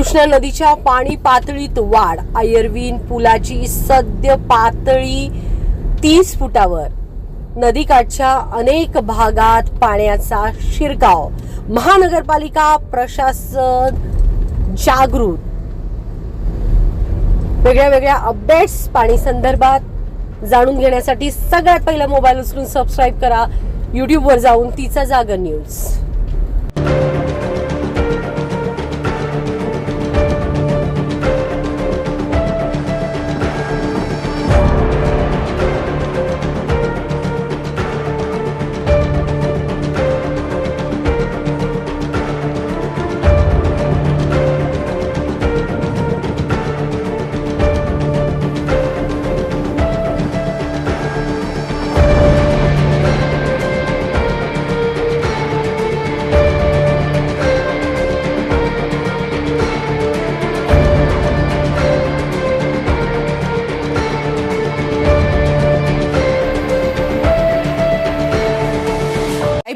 कृष्णा नदीच्या पाणी पातळीत वाढ. आयर्वीन पुलाची सद्य पातळी तीस फुटावर. नदीकाठच्या अनेक भागात पाण्याचा शिरकाव. महानगरपालिका प्रशासन जागृत. वेगळ्या वेगळ्या अपडेट्स पाणी संदर्भात जाणून घेण्यासाठी सगळ्यात पहिला मोबाईल उचलून सबस्क्राईब करा. युट्यूबवर जाऊन तिचा जागर न्यूज